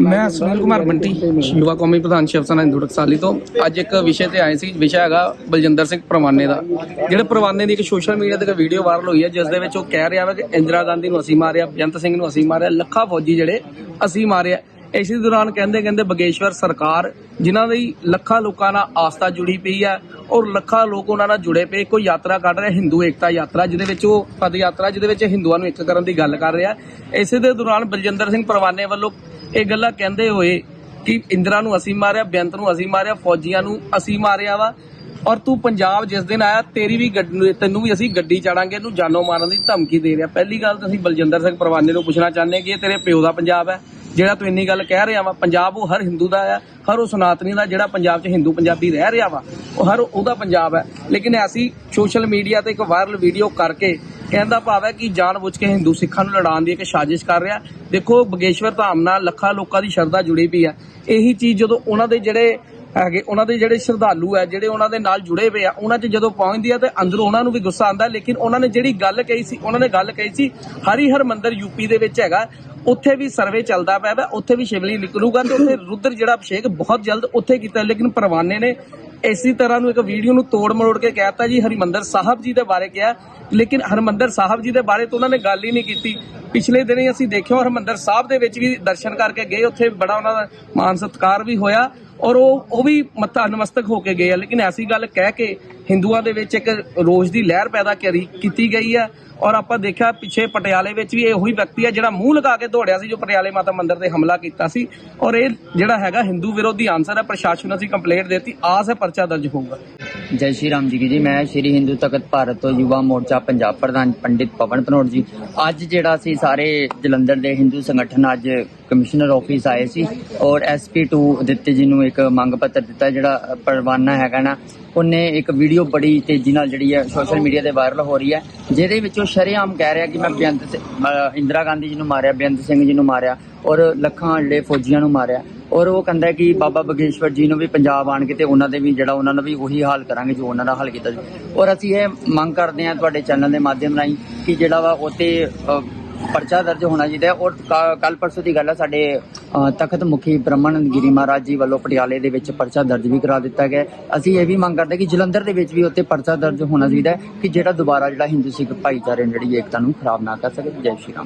ਮੈਂ ਸੁਨੀਲ ਕੁਮਾਰ ਬੰਟੀ, ਯੁਵਾ ਕੌਮੀ ਪ੍ਰਧਾਨ ਸ਼ਿਵ ਸੈਨਾ ਹਿੰਦੂ ਟਕਸਾਲੀ ਤੋਂ। ਅੱਜ ਇੱਕ ਵਿਸ਼ੇ ਤੇ ਆਏ ਸੀ, ਵਿਸ਼ਾ ਹੈਗਾ ਬਲਜਿੰਦਰ ਸਿੰਘ ਪਰਵਾਨੇ ਦਾ। ਜਿਹੜੇ ਪਰਵਾਨੇ ਦੀ ਇੱਕ ਸੋਸ਼ਲ ਮੀਡੀਆ ਤੇ ਇੱਕ ਵੀਡੀਓ ਵਾਇਰਲ ਹੋਈ ਹੈ, ਜਿਸ ਦੇ ਵਿੱਚ ਉਹ ਕਹਿ ਰਿਹਾ ਵਾ ਕਿ ਇੰਦਰਾ ਗਾਂਧੀ ਨੂੰ ਅਸੀਂ ਮਾਰਿਆ ਬੇਅੰਤ ਸਿੰਘ ਨੂੰ ਅਸੀਂ ਮਾਰਿਆ, ਲੱਖਾਂ ਫੌਜੀ ਜਿਹੜੇ ਅਸੀਂ ਮਾਰਿਆ। ਇਸੇ ਦੌਰਾਨ ਕਹਿੰਦੇ ਕਹਿੰਦੇ ਬਗੇਸ਼ਵਰ ਸਰਕਾਰ, ਜਿਨ੍ਹਾਂ ਦੀ ਲੱਖਾਂ ਲੋਕਾਂ ਨਾਲ ਆਸਥਾ ਜੁੜੀ ਪਈ ਹੈ, ਔਰ ਲੱਖਾਂ ਲੋਕ ਉਹਨਾਂ ਨਾਲ ਜੁੜੇ ਪਏ, ਕੋਈ ਯਾਤਰਾ ਕੱਢ ਰਿਹਾ, ਹਿੰਦੂ ਏਕਤਾ ਯਾਤਰਾ, ਜਿਹਦੇ ਵਿੱਚ ਉਹ ਪਦ ਯਾਤਰਾ, ਜਿਹਦੇ ਵਿੱਚ ਹਿੰਦੂਆਂ ਨੂੰ ਇੱਕ ਕਰਨ ਦੀ ਗੱਲ ਕਰ ਰਿਹਾ। ਇਸੇ ਦੇ ਦੌਰਾਨ ਬਲਜਿੰਦਰ ਸਿੰਘ ਪਰਵਾਨੇ ਵੱਲੋਂ ਇਹ ਗੱਲਾਂ ਕਹਿੰਦੇ ਹੋਏ ਕਿ ਇੰਦਰਾ ਨੂੰ ਅਸੀਂ ਮਾਰਿਆ, ਬੇਅੰਤ ਨੂੰ ਅਸੀਂ ਮਾਰਿਆ, ਫੌਜੀਆਂ ਨੂੰ ਅਸੀਂ ਮਾਰਿਆ ਵਾ। ਔਰ ਤੂੰ ਪੰਜਾਬ ਜਿਸ ਦਿਨ ਆਇਆ, ਤੇਰੀ ਵੀ ਗੱਡੀ, ਤੈਨੂੰ ਵੀ ਅਸੀਂ ਗੱਡੀ ਚਾੜਾਂਗੇ, ਇਹਨੂੰ ਜਾਨੋਂ ਮਾਰਨ ਦੀ ਧਮਕੀ ਦੇ ਰਿਹਾ। ਪਹਿਲੀ ਗੱਲ ਤਾਂ ਅਸੀਂ ਬਲਜਿੰਦਰ ਸਿੰਘ ਪਰਵਾਨੇ ਨੂੰ ਪੁੱਛਣਾ ਚਾਹੁੰਦੇ ਕਿ ਇਹ ਤੇਰੇ ਪਿਓ ਦਾ ਪੰਜਾਬ ਹੈ, ਜਿਹੜਾ ਤੂੰ ਇੰਨੀ ਗੱਲ ਕਹਿ ਰਿਹਾ ਵਾ। ਪੰਜਾਬ ਉਹ ਹਰ ਹਿੰਦੂ ਦਾ ਆ, ਹਰ ਉਹ ਸਨਾਤਨੀ ਦਾ ਜਿਹੜਾ ਪੰਜਾਬ 'ਚ ਹਿੰਦੂ ਪੰਜਾਬੀ ਰਹਿ ਰਿਹਾ ਵਾ, ਉਹ ਹਰ ਉਹਦਾ ਪੰਜਾਬ ਹੈ। ਲੇਕਿਨ ਐਸੀ ਸੋਸ਼ਲ ਮੀਡੀਆ ਤੇ ਇੱਕ ਵਾਇਰਲ ਵੀਡੀਓ ਕਰਕੇ ਕਹਿੰਦਾ ਭਾਵ ਹੈ ਕਿ ਜਾਣਬੁੱਝ ਕੇ ਹਿੰਦੂ ਸਿੱਖਾਂ ਨੂੰ ਲੜਾਉਣ ਦੀ ਇੱਕ ਸਾਜ਼ਿਸ਼ ਕਰ ਰਿਹਾ। ਦੇਖੋ, ਬਗੇਸ਼ਵਰ ਧਾਮ ਨਾਲ ਲੱਖਾਂ ਲੋਕਾਂ ਦੀ ਸ਼ਰਧਾ ਜੁੜੀ ਪਈ ਆ। ਇਹੀ ਚੀਜ਼ ਜਦੋਂ ਉਹਨਾਂ ਦੇ ਜਿਹੜੇ ਹੈਗੇ, ਉਹਨਾਂ ਦੇ ਜਿਹੜੇ ਸ਼ਰਧਾਲੂ ਹੈ ਜਿਹੜੇ ਉਹਨਾਂ ਦੇ ਨਾਲ ਜੁੜੇ ਹੋਏ ਆ, ਉਹਨਾਂ 'ਚ ਜਦੋਂ ਪਹੁੰਚਦੀ ਆ ਤੇ ਅੰਦਰੋਂ ਉਹਨਾਂ ਨੂੰ ਵੀ ਗੁੱਸਾ ਆਉਂਦਾ। ਲੇਕਿਨ ਉਹਨਾਂ ਨੇ ਜਿਹੜੀ ਗੱਲ ਕਹੀ ਸੀ, ਉਹਨਾਂ ਨੇ ਗੱਲ ਕਹੀ ਸੀ ਹਰੀ ਹਰ ਮੰਦਰ ਯੂਪੀ ਦੇ ਵਿੱਚ ਹੈਗਾ। ਉੱਥੇ ਵੀ ਸਰਵੇ ਚੱਲਦਾ ਪਿਆ ਵਾ, ਉੱਥੇ ਵੀ ਸ਼ਿਵਲਿੰਗ ਨਿਕਲੂਗਾ ਤੇ ਉੱਥੇ ਰੁਦਰ ਜਿਹੜਾ ਅਭਿਸ਼ੇਕ ਬਹੁਤ ਜਲਦ ਉੱਥੇ ਕੀਤਾ, ਲੇਕਿਨ ਪਰਵਾਨੇ ਨੇ ਇਸੇ ਤਰ੍ਹਾਂ ਨੂੰ ਇੱਕ ਵੀਡੀਓ ਨੂੰ ਤੋੜ ਮਰੋੜ ਕੇ ਕਹਿਤਾ ਜੀ, ਹਰਿਮੰਦਰ ਸਾਹਿਬ ਜੀ ਦੇ ਬਾਰੇ ਕਿਹਾ। ਲੇਕਿਨ ਹਰਿਮੰਦਰ ਸਾਹਿਬ ਜੀ ਦੇ ਬਾਰੇ ਤਾਂ ਉਹਨਾਂ ਨੇ ਗੱਲ ਹੀ ਨਹੀਂ ਕੀਤੀ। ਪਿਛਲੇ ਦਿਨੀ ਅਸੀਂ ਦੇਖਿਆ ਹਰਿਮੰਦਰ ਸਾਹਿਬ ਦੇ ਵਿੱਚ ਵੀ ਦਰਸ਼ਨ ਕਰਕੇ ਗਏ। ਉੱਥੇ ਬੜਾ ਉਹਨਾਂ ਦਾ ਮਾਨ ਸਤਿਕਾਰ ਵੀ ਹੋਇਆ। ਔਰ ਉਹ ਉਹ ਵੀ ਮੱਥਾ ਨਮਸਤਕ ਹੋ ਕੇ ਗਏ ਆ। ਲੇਕਿਨ ਐਸੀ ਗੱਲ ਕਹਿ ਕੇ ਹਿੰਦੂਆਂ ਦੇ ਵਿੱਚ ਇੱਕ ਰੋਸ਼ ਦੀ ਲਹਿਰ ਪੈਦਾ ਕਰੀ, ਕੀਤੀ ਗਈ ਹੈ ਔਰ ਆਪਾਂ ਦੇਖਿਆ ਪਿੱਛੇ ਪਟਿਆਲੇ ਵਿੱਚ ਵੀ ਇਹੋ ਹੀ ਵਿਅਕਤੀ ਹੈ ਜਿਹੜਾ ਮੂੰਹ ਲਗਾ ਕੇ ਦੌੜਿਆ ਸੀ, ਜੋ ਪਟਿਆਲੇ ਮਾਤਾ ਮੰਦਿਰ ਤੇ ਹਮਲਾ ਕੀਤਾ ਸੀ। ਔਰ ਇਹ ਜਿਹੜਾ ਹੈਗਾ ਹਿੰਦੂ ਵਿਰੋਧੀ ਆਨਸਰ ਹੈ ਪ੍ਰਸ਼ਾਸਨ ਅਸੀਂ ਕੰਪਲੇਂਟ ਦਿੱਤੀ, ਆਸ ਹੈ ਪਰਚਾ ਦਰਜ ਹੋਊਗਾ। ਜੈ ਸ਼੍ਰੀ ਰਾਮ ਜੀ ਕੀ ਜੀ। ਮੈਂ ਸ਼੍ਰੀ ਹਿੰਦੂ ਤਖਤ ਭਾਰਤ ਤੋਂ ਯੁਵਾ ਮੋਰਚਾ ਪੰਜਾਬ ਪ੍ਰਧਾਨ ਪੰਡਿਤ ਪਵਨ ਧਨੋੜ ਜੀ। ਅੱਜ ਜਿਹੜਾ ਸੀ ਸਾਰੇ ਜਲੰਧਰ ਦੇ ਹਿੰਦੂ ਸੰਗਠਨ ਅੱਜ ਕਮਿਸ਼ਨਰ ਆਫਿਸ ਆਏ ਸੀ ਔਰ SP2 ਦਿੱਤੇ ਜੀ ਨੂੰ ਇੱਕ ਮੰਗ ਪੱਤਰ ਦਿੱਤਾ ਜਿਹੜਾ ਪਰਵਾਨਾ ਹੈਗਾ ਨਾ। ਉਹਨੇ ਇੱਕ ਵੀਡੀਓ ਬੜੀ ਤੇਜ਼ੀ ਨਾਲ ਜਿਹੜੀ ਹੈ ਸੋਸ਼ਲ ਮੀਡੀਆ ਤੇ ਵਾਇਰਲ ਹੋ ਰਹੀ ਹੈ। ਜਿਹਦੇ ਵਿੱਚ ਉਹ ਸ਼ਰੇਆਮ ਕਹਿ ਰਿਹਾ ਕਿ ਮੈਂ ਬੇਅੰਤ ਸਿ- ਇੰਦਰਾ ਗਾਂਧੀ ਜੀ ਨੂੰ ਮਾਰਿਆ, ਬੇਅੰਤ ਸਿੰਘ ਜੀ ਨੂੰ ਮਾਰਿਆ ਔਰ ਲੱਖਾਂ ਜਿਹੜੇ ਫੌਜੀਆਂ ਨੂੰ ਮਾਰਿਆ ਔਰ ਉਹ ਕਹਿੰਦਾ ਕਿ ਬਾਬਾ ਬਗੇਸ਼ਵਰ ਜੀ ਨੂੰ ਵੀ ਪੰਜਾਬ ਆਣ ਕੇ ਤੇ ਉਹਨਾਂ ਦੇ ਵੀ ਜਿਹੜਾ ਉਹਨਾਂ ਦਾ ਵੀ ਉਹੀ ਹਾਲ ਕਰਾਂਗੇ ਜੋ ਉਹਨਾਂ ਦਾ ਹਾਲ ਕੀਤਾ ਸੀ ਔਰ ਅਸੀਂ ਇਹ ਮੰਗ ਕਰਦੇ ਹਾਂ ਤੁਹਾਡੇ ਚੈਨਲ ਦੇ ਮਾਧਿਅਮ ਰਾਹੀਂ ਕਿ ਜਿਹੜਾ ਵਾ ਉਤੇ ਪਰਚਾ ਦਰਜ ਹੋਣਾ ਚਾਹੀਦਾ ਹੈ ਔਰ ਕੱਲ ਪਰਸੋਂ ਦੀ ਗੱਲ ਹੈ ਸਾਡੇ ਤਖਤ ਮੁਖੀ ਬ੍ਰਹਮਣ ਗਿਰੀ ਮਹਾਰਾਜ ਜੀ ਵੱਲੋਂ ਪਟਿਆਲੇ ਦੇ ਵਿੱਚ ਪਰਚਾ ਦਰਜ ਵੀ ਕਰਾ ਦਿੱਤਾ ਗਿਆ ਅਸੀਂ ਇਹ ਵੀ ਮੰਗ ਕਰਦੇ ਕਿ ਜਲੰਧਰ ਦੇ ਵਿੱਚ ਵੀ ਉੱਤੇ ਪਰਚਾ ਦਰਜ ਹੋਣਾ ਚਾਹੀਦਾ ਕਿ ਜਿਹੜਾ ਦੁਬਾਰਾ ਜਿਹੜਾ ਹਿੰਦੂ ਸਿੱਖ ਭਾਈਚਾਰੇ ਜਿਹੜੀ ਏਕਤਾ ਨੂੰ ਖਰਾਬ ਨਾ ਕਰ ਸਕੇ। ਜੈ ਸ਼੍ਰੀ ਰਾਮ।